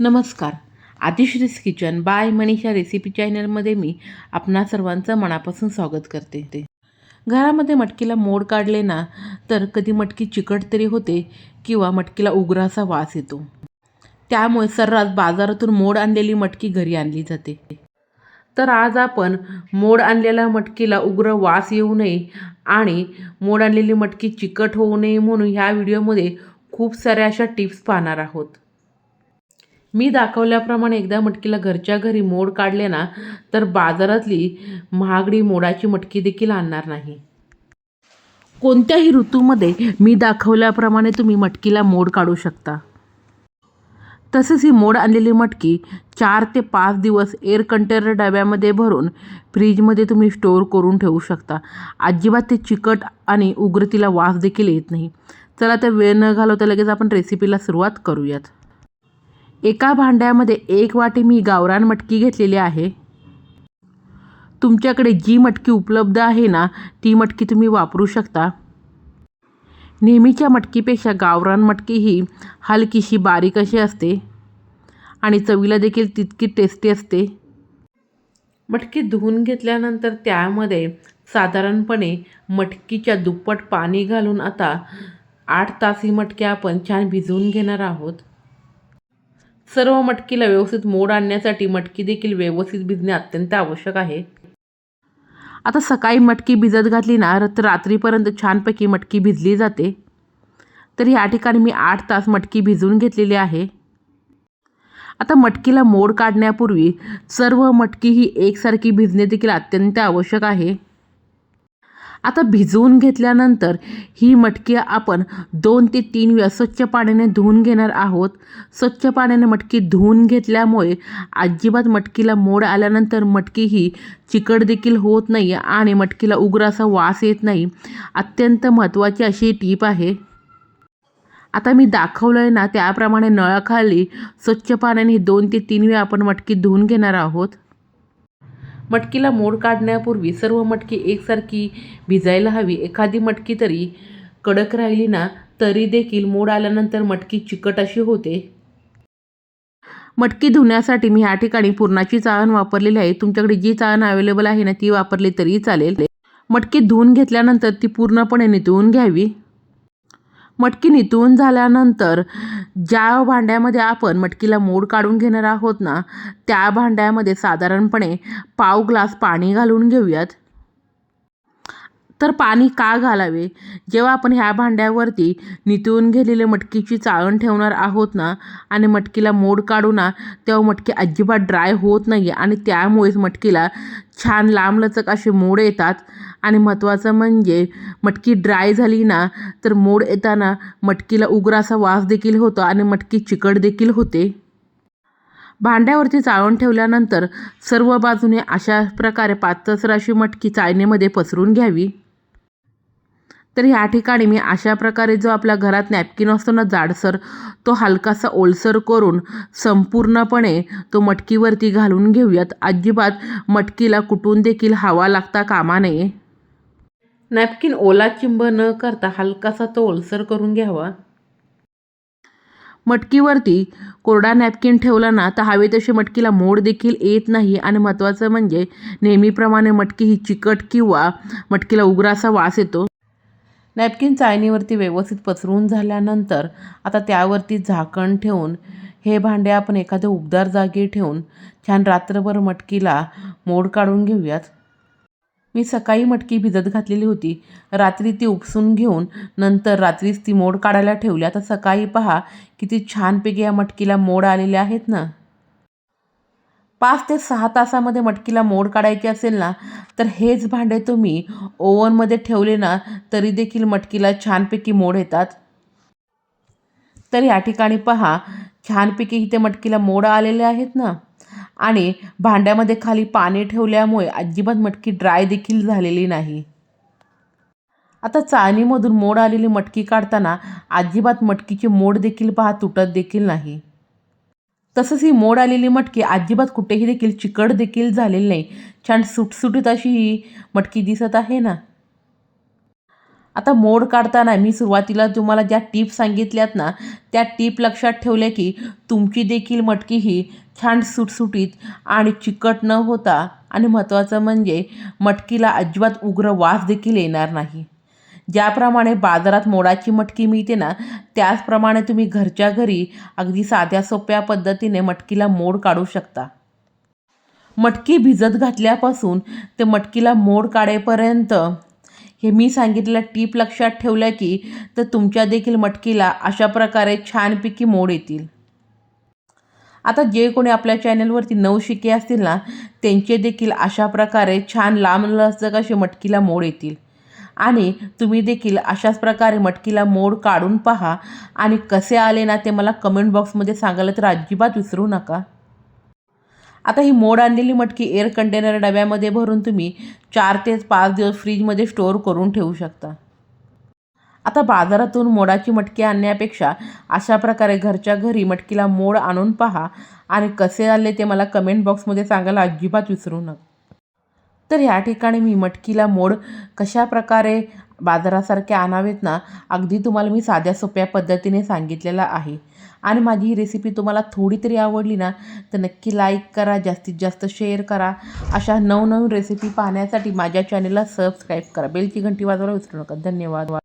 नमस्कार. आतिश्रीस kitchen by Manisha recipe चॅनलमध्ये मी आपणा सर्वांचं मनापासून स्वागत करते ते घरामध्ये मटकीला मोड काढले ना तर कधी मटकी चिकट तरी होते किंवा मटकीला उग्रासा वास येतो. त्यामुळे सर्रास बाजारातून मोड आणलेली मटकी घरी आणली जाते. तर आज आपण मोड आणलेल्या मटकीला उग्र वास येऊ नये आणि मोड आणलेली मटकी चिकट होऊ नये म्हणून ह्या व्हिडिओमध्ये खूप साऱ्या अशा टिप्स पाहणार आहोत. मी दाखवल्याप्रमाणे एकदा मटकीला घरच्या घरी मोड काढले ना तर बाजारातली महागडी मोडाची मटकी देखील आणणार नाही. कोणत्याही ऋतूमध्ये मी दाखवल्याप्रमाणे तुम्ही मटकीला मोड काढू शकता. तसेच ही मोड आणलेली मटकी चार ते पाच दिवस एअर कंटेनर डब्यामध्ये भरून फ्रीजमध्ये तुम्ही स्टोअर करून ठेवू शकता. अजिबात ते चिकट आणि उग्र तिला वास देखील येत नाही. चला तर वेळ न घालवता लगेच आपण रेसिपीला सुरुवात करूयात. एका भांड्यामध्ये एक वाटी मी गावरान मटकी घेतलेली आहे. तुमच्याकडे जी मटकी उपलब्ध आहे ना ती मटकी तुम्ही वापरू शकता. नेहमीच्या मटकीपेक्षा गावरान मटकी ही हलकीशी बारीक अशी असते आणि चवीला देखील तितकी टेस्टी असते. मटकी धुवून घेतल्यानंतर त्यामध्ये साधारणपणे मटकीच्या दुप्पट पाणी घालून आता आठ तास ही मटकी आपण छान भिजवून घेणार आहोत. सर्व मटकीला व्यवस्थित मोड आणण्यासाठी मटकी देखील व्यवस्थित भिजणे अत्यंत आवश्यक आहे. आता सकाळी मटकी भिजत घातली ना तर रात्रीपर्यंत छानपैकी मटकी भिजली जाते. तर या ठिकाणी मी आठ तास मटकी भिजवून घेतलेली आहे. आता मटकीला मोड काढण्यापूर्वी सर्व मटकी ही एकसारखी भिजणे देखील अत्यंत आवश्यक आहे. आता भिजवून घेतल्यानंतर ही मटकी आपण दोन ते तीन वेळा स्वच्छ पाण्याने धुवून घेणार आहोत. स्वच्छ पाण्याने मटकी धुवून घेतल्यामुळे अजिबात मटकीला मोड आल्यानंतर मटकी ही चिकट देखील होत नाही आणि मटकीला उग्र असा वास येत नाही. अत्यंत महत्त्वाची अशी टीप आहे. आता मी दाखवलं आहे ना त्याप्रमाणे नळाखाली स्वच्छ पाण्याने दोन ते तीन वेळा आपण मटकी धुवून घेणार आहोत. मटकीला मोड काढण्यापूर्वी सर्व मटकी एकसारखी भिजायला हवी. एखादी मटकी तरी कडक राहिली ना तरी देखील मोड आल्यानंतर मटकी चिकट अशी होते. मटकी धुण्यासाठी मी या ठिकाणी पुरणाची चाळण वापरलेली आहे. तुमच्याकडे जी चाळण अवेलेबल आहे ना ती वापरली तरी चालेल. मटकी धुवून घेतल्यानंतर ती पूर्णपणे नितळून घ्यावी. मटकी नितळून झाल्यानंतर ज्या भांड्यामध्ये आपण मटकीला मोड काढून घेणार आहोत ना त्या भांड्यामध्ये साधारणपणे पाव ग्लास पाणी घालून घेऊयात. तर पाणी का घालावे? जेव्हा आपण ह्या भांड्यावरती नितळून गेलेले मटकीची चाळण ठेवणार आहोत ना आणि मटकीला मोड काढू ना तेव्हा मटकी अजिबात ड्राय होत नाही आणि त्यामुळेच मटकीला छान लांबलचक असे मोड येतात. आणि महत्त्वाचं म्हणजे मटकी ड्राय झाली ना तर मोड येताना मटकीला उग्र असा वास देखील होतो आणि मटकी चिकट देखील होते. भांड्यावरती चाळून ठेवल्यानंतर सर्व बाजूने अशा प्रकारे पातसर अशी मटकी चाळणीमध्ये पसरून घ्यावी. तर ह्या ठिकाणी मी अशा प्रकारे जो आपल्या घरात नॅपकिन असतो ना जाडसर तो हलकासा ओलसर करून संपूर्णपणे तो मटकीवरती घालून घेऊयात. अजिबात मटकीला कुठून देखील हवा लागता कामा नये. नॅपकिन ओला चिंब न करता हलकासा तो ओलसर करून घ्यावा. मटकीवरती कोरडा नॅपकिन ठेवला ना तर हवे तशी मटकीला मोड देखील येत नाही. आणि महत्त्वाचं म्हणजे नेहमीप्रमाणे मटकी ही चिकट किंवा मटकीला उग्र असा वास येतो. नॅपकिन चाळणीवरती व्यवस्थित पसरून झाल्यानंतर आता त्यावरती झाकण ठेवून हे भांडे आपण एखाद्या उबदार जागी ठेवून छान रात्रभर मटकीला मोड काढून घेऊयात. मी सकाळी मटकी भिजत घातलेली होती. रात्री ती उपसून घेऊन नंतर रात्रीच ती मोड काढायला ठेवली. आता सकाळी पहा किती छानपैकी या मटकीला मोड आलेले आहेत ना. पाच ते सहा तासामध्ये मटकीला मोड काढायची असेल ना तर हेच भांडे तुम्ही ओव्हनमध्ये ठेवले ना तरी देखील मटकीला छानपैकी मोड येतात. तर या ठिकाणी पहा छानपैकी इथे मटकीला मोड आलेले आहेत ना. आणि भांड्यामध्ये खाली पाणी ठेवल्यामुळे अजिबात मटकी ड्राय देखील झालेली नाही. आता चाळणीमधून मोड आलेली मटकी काढताना अजिबात मटकीची मोड देखील पहा तुटत देखील नाही. तसंच ही मोड आलेली मटकी अजिबात कुठेही देखील चिकट देखील झालेली नाही. छान सुटसुटीत अशी ही मटकी दिसत आहे ना. आता मोड काढताना मी सुरुवातीला तुम्हाला ज्या टिप्स सांगितल्यात ना त्या टीप लक्षात ठेवल्या की तुमची देखील मटकी ही छान सुटसुटीत आणि चिकट न होता आणि महत्त्वाचं म्हणजे मटकीला अजिबात उग्र वास देखील येणार नाही. ज्याप्रमाणे बाजारात मोडाची मटकी मिळते ना त्याचप्रमाणे तुम्ही घरच्या घरी अगदी साध्या सोप्या पद्धतीने मटकीला मोड काढू शकता. मटकी भिजत घातल्यापासून ते मटकीला मोड काढेपर्यंत हे मी सांगितलेलं टीप लक्षात ठेवलं की तर तुमच्या देखील मटकीला अशा प्रकारे छानपैकी मोड येतील. आता जे कोणी आपल्या चॅनलवरती नवशिके असतील ना त्यांचे देखील अशा प्रकारे छान लांब लचक असे मटकीला मोड येतील. आणि तुम्ही देखील अशाच प्रकारे मटकीला मोड काढून पहा. आणि कसे आले ना ते मला कमेंट बॉक्समध्ये सांगायला तर अजिबात विसरू नका. आता ही मोड आणलेली मटकी एअर कंटेनर डब्यामध्ये भरून तुम्ही चार ते पाच दिवस फ्रीजमध्ये स्टोअर करून ठेवू शकता. आता बाजारातून मोडाची मटकी आणण्यापेक्षा अशा प्रकारे घरच्या घरी मटकीला मोड आणून पहा. आणि कसे आले ते मला कमेंट बॉक्समध्ये सांगायला अजिबात विसरू नका. तर ह्या ठिकाणी मी मटकीला मोड कशा प्रकारे बाजारासारखे आणावेत ना अगदी तुम्हाला मी साध्या सोप्या पद्धतीने सांगितलेलं आहे. आणि माझी ही रेसिपी तुम्हाला थोडी तरी आवडली ना तर नक्की लाईक करा जास्तीत जास्त शेअर करा. अशा नवनवीन रेसिपी पाहण्यासाठी माझ्या चॅनेलला सबस्क्राईब करा. बेलची घंटी वाजवायला विसरू नका. धन्यवाद.